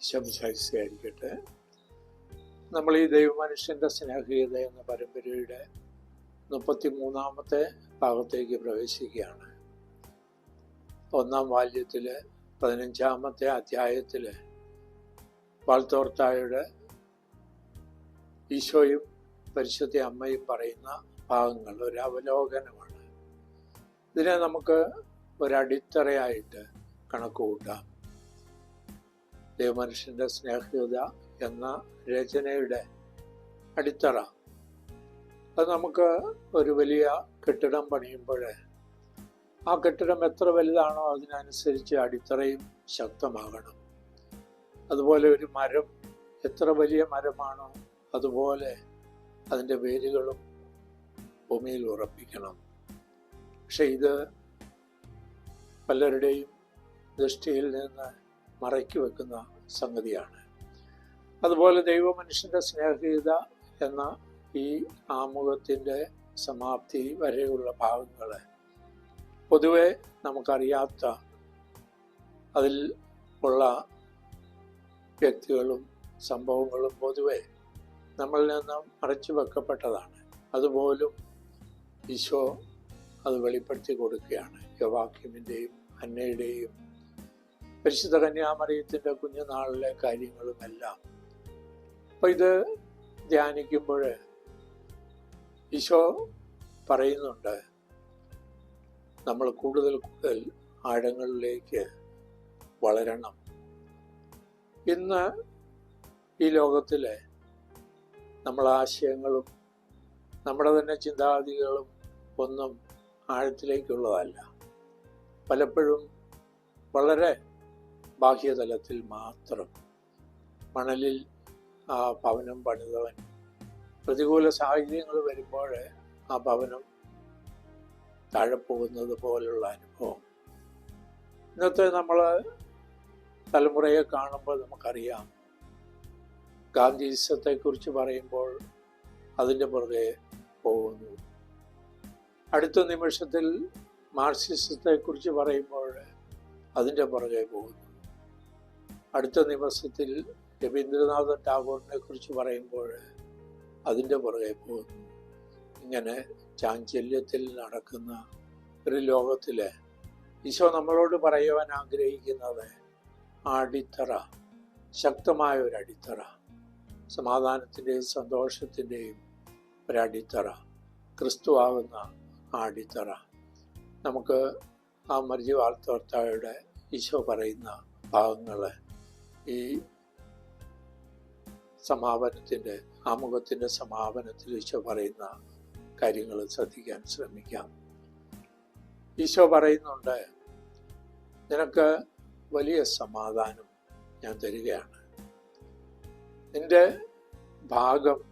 ശംസാരിക്കട്ടെ നമ്മൾ ഈ ദൈവമനുഷ്യന്റെ സ്നേഹീയത എന്ന പരമ്പരയുടെ മുപ്പത്തി മൂന്നാമത്തെ ഭാഗത്തേക്ക് പ്രവേശിക്കുകയാണ്. ഒന്നാം ബാല്യത്തിൽ പതിനഞ്ചാമത്തെ അധ്യായത്തിൽ വാൾത്തോർത്തായുടെ ഈശോയും പരിശുദ്ധ അമ്മയും പറയുന്ന ഭാഗങ്ങൾ ഒരു അവലോകനമാണ്. ഇതിനെ നമുക്ക് ഒരടിത്തറയായിട്ട് കണക്ക് കൂട്ടാം ദൈവമനുഷ്യന്റെ സ്നേഹത എന്ന രചനയുടെ അടിത്തറ. അത് നമുക്ക് ഒരു വലിയ കെട്ടിടം പണിയുമ്പോൾ ആ കെട്ടിടം എത്ര വലുതാണോ അതിനനുസരിച്ച് അടിത്തറയും ശക്തമാകണം. അതുപോലെ ഒരു മരം എത്ര വലിയ മരമാണോ അതുപോലെ അതിന്റെ വേരുകളും ഭൂമിയിൽ ഉറപ്പിക്കണം. പക്ഷെ ഇത് പലരുടെയും ദൃഷ്ടിയിൽ നിന്ന് മറയ്ക്ക് വെക്കുന്ന സംഗതിയാണ്. അതുപോലെ ദൈവമനുഷ്യന്റെ സ്നേഹഗീത എന്ന ഈ ആമുഖത്തിന്റെ സമാപ്തി വരെയുള്ള ഭാഗങ്ങൾ പൊതുവെ നമുക്കറിയാത്ത അതിൽ ഉള്ള വ്യക്തികളും സംഭവങ്ങളും പൊതുവെ നമ്മളിൽ നിന്ന് മറച്ചു വെക്കപ്പെട്ടതാണ്. അതുപോലും ഈശോ അത് വെളിപ്പെടുത്തി കൊടുക്കുകയാണ്. യവാക്യമിന്റെയും അന്നയുടെയും പരിശുദ്ധ കന്യാമറിയത്തിന്റെ കുഞ്ഞുനാളിലെ കാര്യങ്ങളുമെല്ലാം. അപ്പോൾ ഇത് ധ്യാനിക്കുമ്പോൾ ഈശോ പറയുന്നുണ്ട് നമ്മൾ കൂടുതൽ കൂടുതൽ ആഴങ്ങളിലേക്ക് വളരണം. ഇന്ന് ഈ ലോകത്തിലെ നമ്മൾ ആശയങ്ങളും നമ്മുടെ തന്നെ ചിന്താഗതികളും ഒന്നും ആഴത്തിലേക്കുള്ളതല്ല. പലപ്പോഴും വളരെ ബാഹ്യതലത്തിൽ മാത്രം മണലിൽ ആ ഭവനം പണിതവൻ. പ്രതികൂല സാഹചര്യങ്ങൾ വരുമ്പോൾ ആ ഭവനം താഴെ പോകുന്നത് പോലുള്ള അനുഭവം. ഇന്നത്തെ നമ്മൾ തലമുറയെ കാണുമ്പോൾ നമുക്കറിയാം. ഗാന്ധിസത്തെക്കുറിച്ച് പറയുമ്പോൾ അതിന്റെ പുറകെ പോകുന്നു. അടുത്ത നിമിഷത്തിൽ മാർക്സിസത്തെക്കുറിച്ച് പറയുമ്പോൾ അതിന്റെ പുറകെ പോകുന്നു. അടുത്ത നിമിഷത്തിൽ രവീന്ദ്രനാഥ ടാഗോറിനെ കുറിച്ച് പറയുമ്പോൾ അതിന്റെ പുറകെ പോകുന്നു. ഇങ്ങനെ ചാഞ്ചല്യത്തിൽ നടക്കുന്ന ഒരു ലോകത്തിൽ ഈശോ നമ്മളോട് പറയുവാൻ ആഗ്രഹിക്കുന്നത് ആ അടിത്തറ ശക്തമായ ഒരു അടിത്തറ സമാധാനത്തിന്റെയും സന്തോഷത്തിന്റെയും ഒരടിത്തറ ക്രിസ്തുവാകുന്ന ആ അടിത്തറ. നമുക്ക് ആ മർജി വാർത്തോർത്തായുടെ ഈശോ പറയുന്ന ഭാഗങ്ങൾ ഈ സമാപനത്തിന്റെ ആമുഖത്തിന്റെ സമാപനത്തിൽ ഈശോ പറയുന്ന കാര്യങ്ങൾ ശ്രദ്ധിക്കാൻ ശ്രമിക്കാം. ഈശോ പറയുന്നുണ്ട് നിനക്ക് വലിയ സമാധാനം ഞാൻ തരികയാണ്. നിന്റെ ഭാഗം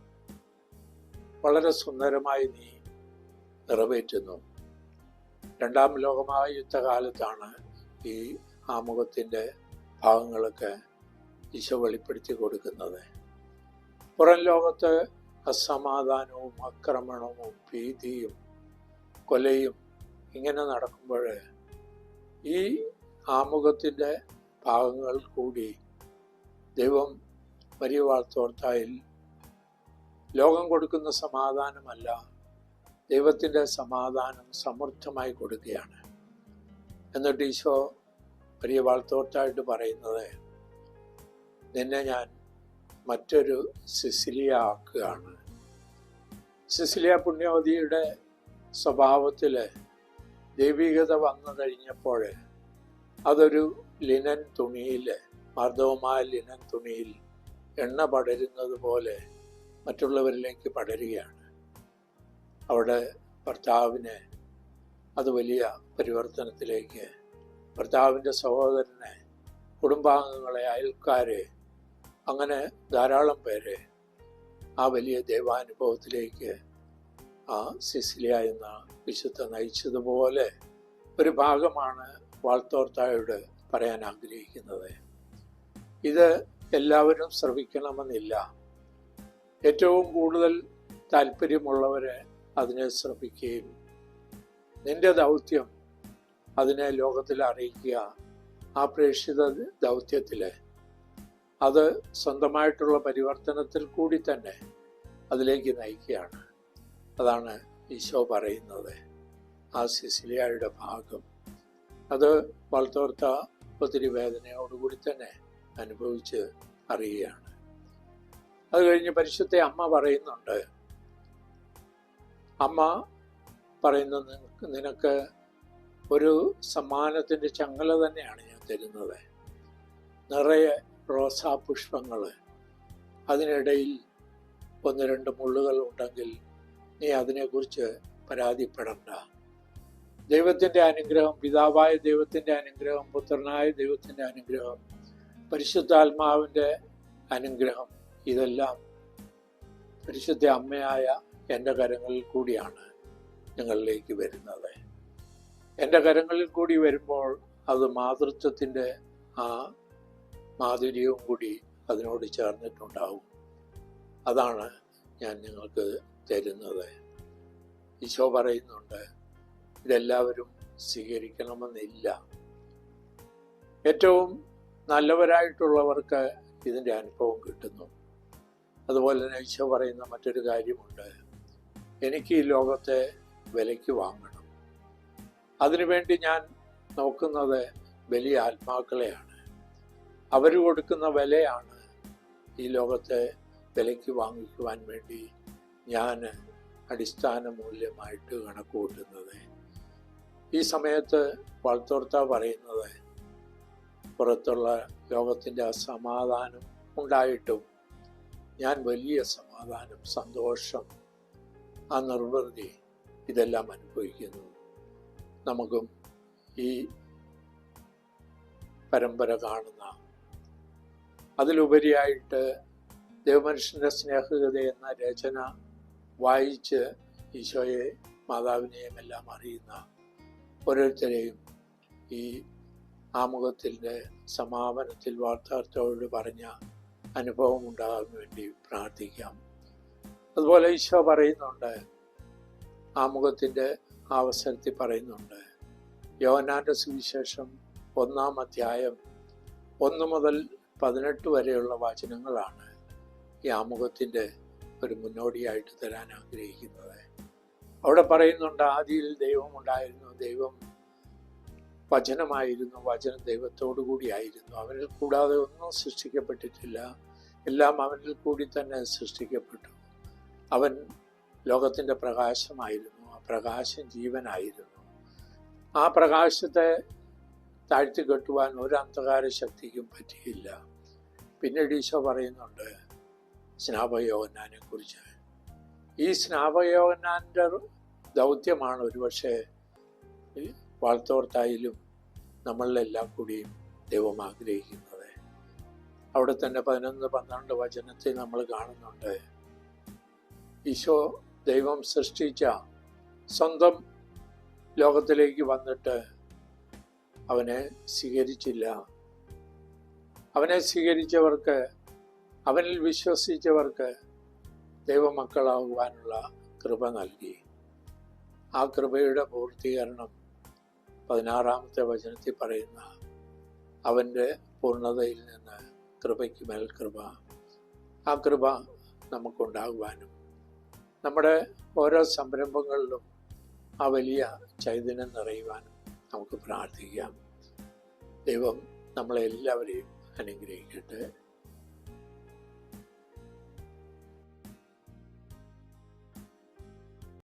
വളരെ സുന്ദരമായി നീ നിറവേറ്റുന്നു. രണ്ടാം ലോകമായ യുദ്ധകാലത്താണ് ഈ ആമുഖത്തിന്റെ ഭാഗങ്ങളൊക്കെ ഈശോ വെളിപ്പെടുത്തി കൊടുക്കുന്നത്. പുറം ലോകത്ത് അസമാധാനവും ആക്രമണവും ഭീതിയും കൊലയും ഇങ്ങനെ നടക്കുമ്പോൾ ഈ ആമുഖത്തിന്റെ ഭാഗങ്ങൾ കൂടി ദൈവം വലിയ വാർത്തോർത്തായിൽ ലോകം കൊടുക്കുന്ന സമാധാനമല്ല ദൈവത്തിന്റെ സമാധാനം സമൃദ്ധമായി കൊടുക്കുകയാണ്. എന്നിട്ട് ഈശോ വലിയ വാൾത്തോർത്തായിട്ട് പറയുന്നത് നിന്നെ ഞാൻ മറ്റൊരു സിസിലിയ ആക്കുകയാണ് സിസിലിയ പുണ്യവതിയുടെ സ്വഭാവത്തിൽ ദൈവികത വന്നു കഴിഞ്ഞപ്പോൾ അതൊരു ലിനൻ തുണിയിൽ മർദ്ദവുമായ ലിനൻ തുണിയിൽ എണ്ണ പടരുന്നത് പോലെ മറ്റുള്ളവരിലേക്ക് പടരുകയാണ്. അവിടെ ഭർത്താവിനെ അത് വലിയ പരിവർത്തനത്തിലേക്ക് ഭർത്താവിന്റെ സഹോദരനെ കുടുംബാംഗങ്ങളെ അയൽക്കാരെ അങ്ങനെ ധാരാളം പേരെ ആ വലിയ ദൈവാനുഭവത്തിലേക്ക് ആ സിസിലിയ എന്ന വിശുദ്ധ നയിച്ചതുപോലെ ഒരു ഭാഗമാണ് വാൾത്തോർത്തായോട് പറയാൻ ആഗ്രഹിക്കുന്നത്. ഇത് എല്ലാവരും ശ്രവിക്കണമെന്നില്ല. ഏറ്റവും കൂടുതൽ താല്പര്യമുള്ളവരെ അതിനെ ശ്രമിക്കുകയും നിന്റെ ദൗത്യം അതിനെ ലോകത്തിൽ അറിയിക്കുക ആ പ്രേക്ഷിത ദൗത്യത്തിൽ അത് സ്വന്തമായിട്ടുള്ള പരിവർത്തനത്തിൽ കൂടി തന്നെ അതിലേക്ക് നയിക്കുകയാണ്. അതാണ് ഈശോ പറയുന്നത്. ആ സിസിലിയായുടെ ഭാഗം. അത് വളർത്തോർത്ത ഒത്തിരി വേദനയോടുകൂടി തന്നെ അനുഭവിച്ച് അറിയുകയാണ്. അത് കഴിഞ്ഞ് പരിശുദ്ധ അമ്മ പറയുന്നുണ്ട്. അമ്മ പറയുന്ന നിനക്ക് ഒരു സമ്മാനത്തിന്റെ ചങ്ങല തന്നെയാണ് ഞാൻ തരുന്നത്. നിറയെ റോസാ പുഷ്പങ്ങൾ അതിനിടയിൽ ഒന്ന് രണ്ട് മുള്ളുകൾ ഉണ്ടെങ്കിൽ നീ അതിനെക്കുറിച്ച് പരാതിപ്പെടണ്ട. ദൈവത്തിന്റെ അനുഗ്രഹം പിതാവായ ദൈവത്തിന്റെ അനുഗ്രഹം പുത്രനായ ദൈവത്തിന്റെ അനുഗ്രഹം പരിശുദ്ധാത്മാവിന്റെ അനുഗ്രഹം ഇതെല്ലാം പരിശുദ്ധ അമ്മയായ എന്റെ കരങ്ങളിൽ കൂടിയാണ് നിങ്ങളിലേക്ക് വരുന്നത്. എന്റെ കരങ്ങളിൽ കൂടി വരുമ്പോൾ അത് മാതൃത്വത്തിന്റെ ആ മാധുര്യവും കൂടി അതിനോട് ചേർന്നിട്ടുണ്ടാവും. അതാണ് ഞാൻ നിങ്ങൾക്ക് തരുന്നത്. ഈശോ പറയുന്നുണ്ട് ഇതെല്ലാവരും സ്വീകരിക്കണമെന്നില്ല. ഏറ്റവും നല്ലവരായിട്ടുള്ളവർക്ക് ഇതിന്റെ അനുഭവം കിട്ടുന്നു. അതുപോലെ തന്നെ ഈശോ പറയുന്ന മറ്റൊരു കാര്യമുണ്ട് എനിക്ക് ഈ ലോകത്തെ വിലയ്ക്ക് വാങ്ങണം. അതിനുവേണ്ടി ഞാൻ നോക്കുന്നത് വലിയ ആത്മാക്കളെയാണ്. അവർ കൊടുക്കുന്ന വിലയാണ് ഈ ലോകത്തെ വിലയ്ക്ക് വാങ്ങിക്കുവാൻ വേണ്ടി ഞാൻ അടിസ്ഥാന മൂല്യമായിട്ട് കണക്ക് കൂട്ടുന്നത് ഈ സമയത്ത് വളർത്തോർത്ത പറയുന്നത് പുറത്തുള്ള ലോകത്തിന്റെ അസമാധാനം ഉണ്ടായിട്ടും ഞാൻ വലിയ സമാധാനം സന്തോഷം ആ നിർവൃതി ഇതെല്ലാം അനുഭവിക്കുന്നു. നമുക്കും ഈ പരമ്പര കാണുന്ന അതിലുപരിയായിട്ട് ദേവമനുഷ്യന്റെ സ്നേഹഗത എന്ന രചന വായിച്ച് ഈശോയെ മാതാവിനെയും എല്ലാം അറിയുന്ന ഓരോരുത്തരെയും ഈ ആമുഖത്തിന്റെ സമാപനത്തിൽ വാർത്താർത്ഥോട് പറഞ്ഞ അനുഭവം ഉണ്ടാകാൻ വേണ്ടി പ്രാർത്ഥിക്കാം. അതുപോലെ ഈശോ പറയുന്നുണ്ട് ആമുഖത്തിന്റെ അവസരത്തിൽ പറയുന്നുണ്ട് യോഹനാന്റെ സുവിശേഷം ഒന്നാം അധ്യായം ഒന്ന് മുതൽ പതിനെട്ട് വരെയുള്ള വചനങ്ങളാണ് ഈ ആമുഖത്തിന്റെ ഒരു മുന്നോടിയായിട്ട് തരാൻ ആഗ്രഹിക്കുന്നത്. അവിടെ പറയുന്നുണ്ട് ആദിയിൽ ദൈവം ഉണ്ടായിരുന്നു ദൈവം വചനമായിരുന്നു വചനം ദൈവത്തോടു കൂടിയായിരുന്നു അവനിൽ കൂടാതെ ഒന്നും സൃഷ്ടിക്കപ്പെട്ടിട്ടില്ല. എല്ലാം അവനിൽ കൂടി തന്നെ സൃഷ്ടിക്കപ്പെട്ടു. അവൻ ലോകത്തിന്റെ പ്രകാശമായിരുന്നു ആ പ്രകാശം ജീവനായിരുന്നു. ആ പ്രകാശത്തെ താഴ്ത്തി കെട്ടുവാൻ ഒരു അന്ധകാര ശക്തിക്കും പറ്റിയില്ല. പിന്നീട് ഈശോ പറയുന്നുണ്ട് സ്നാപയോഗനാനെ കുറിച്ച്. ഈ സ്നാപയോഗനാന്റെ ദൗത്യമാണ് ഒരുപക്ഷെ വാൾത്തോർത്തായാലും നമ്മളിലെല്ലാം കൂടിയും ദൈവം ആഗ്രഹിക്കുന്നത്. അവിടെ തന്നെ പതിനൊന്ന് പന്ത്രണ്ട് വചനത്തിൽ നമ്മൾ കാണുന്നുണ്ട് ഈശോ ദൈവം സൃഷ്ടിച്ച സ്വന്തം ലോകത്തിലേക്ക് വന്നിട്ട് അവനെ സ്വീകരിച്ചില്ല. അവനെ സ്വീകരിച്ചവർക്ക് അവനിൽ വിശ്വസിച്ചവർക്ക് ദൈവമക്കളാകുവാനുള്ള കൃപ നൽകി. ആ കൃപയുടെ പൂർത്തീകരണം പതിനാറാമത്തെ വചനത്തിൽ പറയുന്ന അവന്റെ പൂർണതയിൽ നിന്ന് കൃപയ്ക്ക് മേൽ കൃപ. ആ കൃപ നമുക്കുണ്ടാകുവാനും നമ്മുടെ ഓരോ സംരംഭങ്ങളിലും ആ വലിയ ചൈതന്യം നിറയുവാനും നമുക്ക് പ്രാർത്ഥിക്കാം. ദൈവം നമ്മളെല്ലാവരെയും അനുഗ്രഹിക്കട്ടെ.